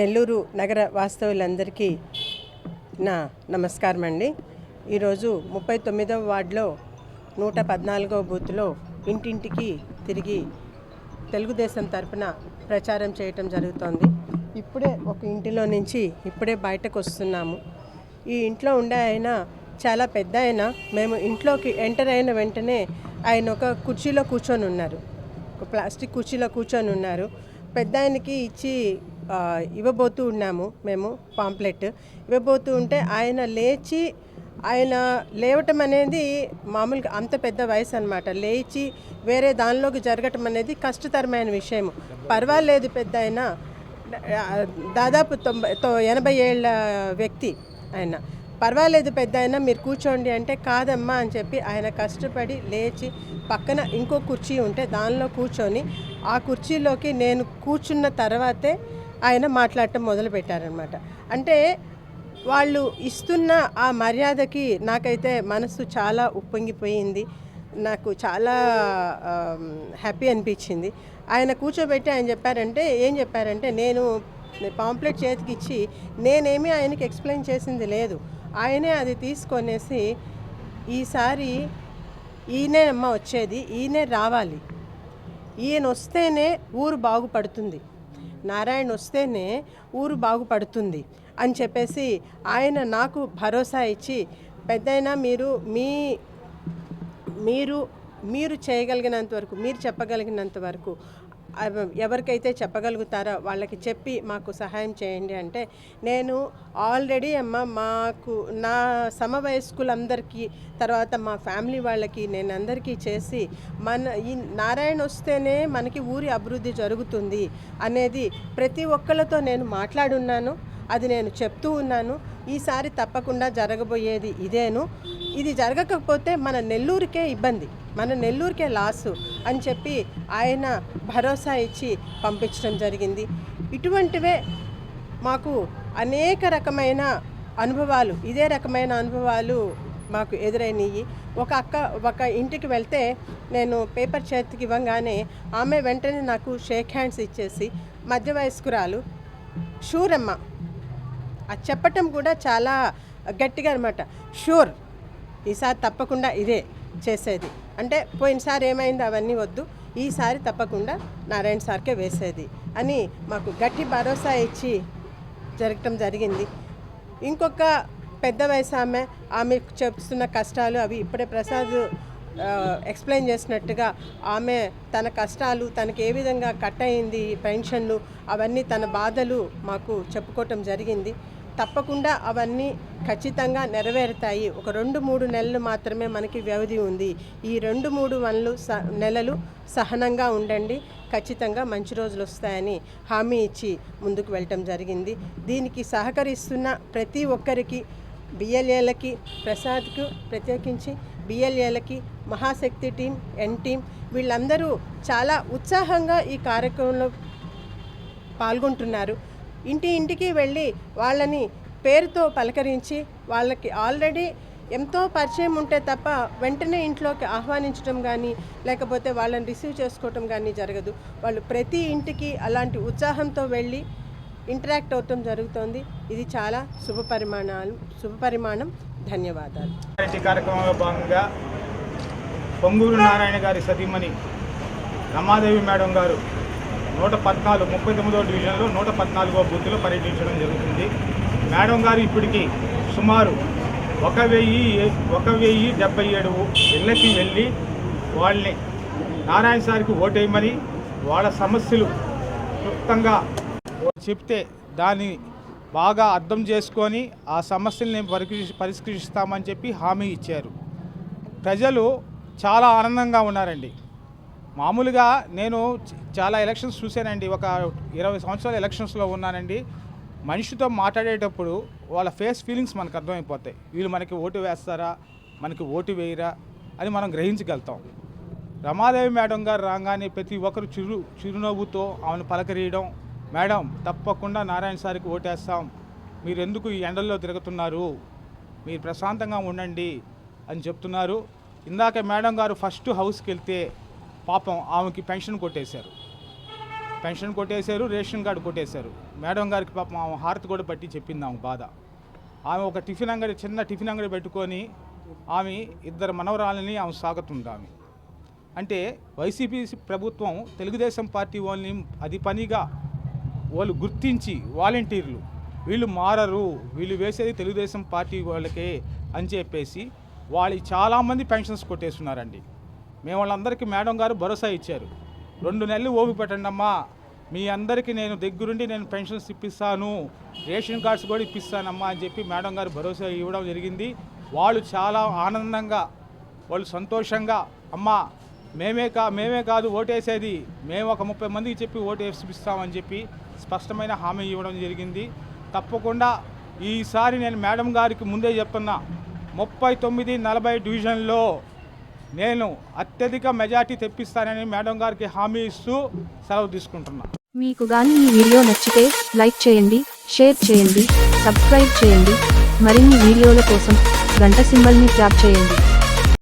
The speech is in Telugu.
నెల్లూరు నగర వాస్తవులందరికీ నా నమస్కారం అండి. ఈరోజు ముప్పై తొమ్మిదవ వార్డులో నూట పద్నాలుగవ బూత్లో ఇంటింటికి తిరిగి తెలుగుదేశం తరపున ప్రచారం చేయటం జరుగుతోంది. ఇప్పుడే ఒక ఇంటిలో నుంచి ఇప్పుడే బయటకు వస్తున్నాము. ఈ ఇంట్లో ఉండే ఆయన చాలా పెద్ద ఆయన. మేము ఇంట్లోకి ఎంటర్ అయిన వెంటనే ఆయన ఒక కుర్చీలో కూర్చొని ఉన్నారు. ఒక ప్లాస్టిక్ కుర్చీలో కూర్చొని ఉన్నారు. పెద్ద ఆయనకి ఇచ్చి ఇవ్వబోతూ ఉన్నాము మేము పాంప్లెట్. ఇవ్వబోతూ ఉంటే ఆయన లేచి ఆయన లేవటం అనేది మామూలుగా అంత పెద్ద వయసు అనమాట లేచి వేరే దానిలోకి జరగటం అనేది కష్టతరమైన విషయం. పర్వాలేదు పెద్ద ఆయన. దాదాపు తొంభై ఎనభై ఏళ్ళ వ్యక్తి ఆయన. పర్వాలేదు పెద్ద ఆయన మీరు కూర్చోండి అంటే కాదమ్మా అని చెప్పి ఆయన కష్టపడి లేచి పక్కన ఇంకో కుర్చీ ఉంటే దానిలో కూర్చొని ఆ కుర్చీలోకి నేను కూర్చున్న తర్వాతే ఆయన మాట్లాడటం మొదలుపెట్టారనమాట అంటే వాళ్ళు ఇస్తున్న ఆ మర్యాదకి నాకైతే మనసు చాలా ఉప్పొంగిపోయింది. నాకు చాలా హ్యాపీ అనిపించింది. ఆయన కూర్చోబెట్టి ఆయన చెప్పారంటే ఏం చెప్పారంటే నేను పాంప్లెట్ చేతికి ఇచ్చి నేనేమి ఆయనకి ఎక్స్ప్లెయిన్ చేసింది లేదు. ఆయనే అది తీసుకొనేసి ఈసారి ఈయనే అమ్మ వచ్చేది ఈయనే రావాలి. ఈయన వస్తేనే ఊరు బాగుపడుతుంది. నారాయణ వస్తేనే ఊరు బాగుపడుతుంది అని చెప్పేసి ఆయన నాకు భరోసా ఇచ్చి పెద్దయినా మీరు మీ మీరు మీరు చేయగలిగినంత వరకు మీరు చెప్పగలిగినంత వరకు ఎవరికైతే చెప్పగలుగుతారో వాళ్ళకి చెప్పి మాకు సహాయం చేయండి అంటే నేను ఆల్రెడీ అమ్మ మాకు నా సమవయస్కులందరికీ తర్వాత మా ఫ్యామిలీ వాళ్ళకి నేను అందరికీ చేసి మన ఈ నారాయణ వస్తేనే మనకి ఊరి అభివృద్ధి జరుగుతుంది అనేది ప్రతి ఒక్కళ్ళతో నేను మాట్లాడున్నాను. అది నేను చెప్తూ ఉన్నాను. ఈసారి తప్పకుండా జరగబోయేది ఇదేను. ఇది జరగకపోతే మన నెల్లూరుకే ఇబ్బంది మన నెల్లూరుకే లాసు అని చెప్పి ఆయన భరోసా ఇచ్చి పంపించడం జరిగింది. ఇటువంటివే మాకు అనేక రకమైన అనుభవాలు ఇదే రకమైన అనుభవాలు మాకు ఎదురైనవి ఒక అక్క ఒక ఇంటికి వెళ్తే నేను పేపర్ చేతికి ఇవ్వగానే ఆమె వెంటనే నాకు షేక్ హ్యాండ్స్ ఇచ్చేసి మధ్య వయస్కురాలు షూరమ్మ అది చెప్పటం కూడా చాలా గట్టిగా అనమాట షూర్ ఈసారి తప్పకుండా ఇదే చేసేది. అంటే పోయినసారి ఏమైంది అవన్నీ వద్దు. ఈసారి తప్పకుండా నారాయణ సార్కే వేసేది అని మాకు గట్టి భరోసా ఇచ్చి జరగటం జరిగింది. ఇంకొక పెద్ద వయసు ఆమె ఆమె చెప్తున్న కష్టాలు అవి ఇప్పుడే ప్రసాద్ ఎక్స్ప్లెయిన్ చేసినట్టుగా ఆమె తన కష్టాలు తనకి ఏ విధంగా కట్ అయింది పెన్షన్లు అవన్నీ తన బాధలు మాకు చెప్పుకోవటం జరిగింది. తప్పకుండా అవన్నీ ఖచ్చితంగా నెరవేరుతాయి. ఒక రెండు మూడు నెలలు మాత్రమే మనకి వ్యవధి ఉంది. ఈ రెండు మూడు వన్లు స నెలలు సహనంగా ఉండండి. ఖచ్చితంగా మంచి రోజులు వస్తాయని హామీ ఇచ్చి ముందుకు వెళ్ళటం జరిగింది. దీనికి సహకరిస్తున్న ప్రతి ఒక్కరికి బిఎల్ఏలకి ప్రసాద్కు ప్రత్యేకించి బిఎల్ఏలకి మహాశక్తి టీం ఎన్ టీం వీళ్ళందరూ చాలా ఉత్సాహంగా ఈ కార్యక్రమంలో పాల్గొంటున్నారు. ఇంటి ఇంటికి వెళ్ళి వాళ్ళని పేరుతో పలకరించి వాళ్ళకి ఆల్రెడీ ఎంతో పరిచయం ఉంటే తప్ప వెంటనే ఇంట్లోకి ఆహ్వానించడం కానీ లేకపోతే వాళ్ళని రిసీవ్ చేసుకోవటం కానీ జరగదు. వాళ్ళు ప్రతి ఇంటికి అలాంటి ఉత్సాహంతో వెళ్ళి ఇంటరాక్ట్ అవటం జరుగుతోంది. ఇది చాలా శుభ పరిమాణాలు శుభ పరిమాణం. ధన్యవాదాలు. కార్యక్రమంలో భాగంగా పొంగూరు నారాయణ గారి సతీమణి రమాదేవి మేడం గారు నూట పద్నాలుగు ముప్పై తొమ్మిదో డివిజన్లో నూట పద్నాలుగో బూత్లో పర్యటించడం జరుగుతుంది. మేడం గారు ఇప్పటికీ సుమారు ఒక వెయ్యి ఒక వెయ్యి డెబ్బై ఏడు ఇళ్ళకి వెళ్ళి వాళ్ళని నారాయణ సార్కి ఓటేయమని వాళ్ళ సమస్యలు క్లుప్తంగా చెప్తే దాన్ని బాగా అర్థం చేసుకొని ఆ సమస్యల్ని పరిష్కరి పరిష్కరిస్తామని చెప్పి హామీ ఇచ్చారు. ప్రజలు చాలా ఆనందంగా ఉన్నారండి. మామూలుగా నేను చాలా ఎలక్షన్స్ చూశానండి. ఒక ఇరవై సంవత్సరాల ఎలక్షన్స్లో ఉన్నానండి. మనిషితో మాట్లాడేటప్పుడు వాళ్ళ ఫేస్ ఫీలింగ్స్ మనకు అర్థమైపోతాయి. వీళ్ళు మనకి ఓటు వేస్తారా? మనకి ఓటు వేయరా? అని మనం గ్రహించగలుగుతాం. రమాదేవి మేడం గారు రాగానే ప్రతి ఒక్కరు చిరు చిరునవ్వుతో ఆమెను పలకరీయడం మేడం తప్పకుండా నారాయణ సారికి ఓటేస్తాం. మీరు ఎందుకు ఈ ఎండల్లో తిరుగుతున్నారు? మీరు ప్రశాంతంగా ఉండండి అని చెప్తున్నారు. ఇందాక మేడం గారు ఫస్ట్ హౌస్కి వెళ్తే పాపం ఆమెకి పెన్షన్ కొట్టేశారు. పెన్షన్ కొట్టేశారు రేషన్ కార్డు కొట్టేశారు. మేడం గారికి పాపం ఆమె హారతి కూడా పట్టి చెప్పింది ఆమె బాధ. ఆమె ఒక టిఫిన్ అంగడి చిన్న టిఫిన్ అంగడి పెట్టుకొని ఆమె ఇద్దరు మనవరాలని ఆమె సాగుతుంది ఆమె అంటే వైసీపీ ప్రభుత్వం తెలుగుదేశం పార్టీ వాళ్ళని అది పనిగా వాళ్ళు గుర్తించి వాలంటీర్లు వీళ్ళు మారరు వీళ్ళు వేసేది తెలుగుదేశం పార్టీ వాళ్ళకే అని చెప్పేసి వాళ్ళు చాలామంది పెన్షన్స్ కొట్టేస్తున్నారండి. మేము వాళ్ళందరికీ మేడం గారు భరోసా ఇచ్చారు. రెండు నెలలు ఓపి పెట్టండి అమ్మా. మీ అందరికీ నేను దగ్గరుండి నేను పెన్షన్స్ ఇప్పిస్తాను. రేషన్ కార్డ్స్ కూడా ఇప్పిస్తానమ్మా అని చెప్పి మేడం గారు భరోసా ఇవ్వడం జరిగింది. వాళ్ళు చాలా ఆనందంగా వాళ్ళు సంతోషంగా అమ్మా మేమే కా మేమే కాదు ఓటేసేది. మేము ఒక ముప్పై మందికి చెప్పి ఓటు వేసిపిస్తామని చెప్పి స్పష్టమైన హామీ ఇవ్వడం జరిగింది. తప్పకుండా ఈసారి నేను మేడం గారికి ముందే చెప్తున్నా. ముప్పై తొమ్మిది నలభై డివిజన్లో నేను అత్యధిక మెజార్టీ తెప్పిస్తానని మేడం గారికి హామీ ఇస్తూ సెలవు తీసుకుంటున్నా. మీకు గాని ఈ వీడియో నచ్చితే లైక్ చేయండి షేర్ చేయండి సబ్స్క్రైబ్ చేయండి. మరిన్ని వీడియోల కోసం గంట సింబల్ని ట్యాప్ చేయండి.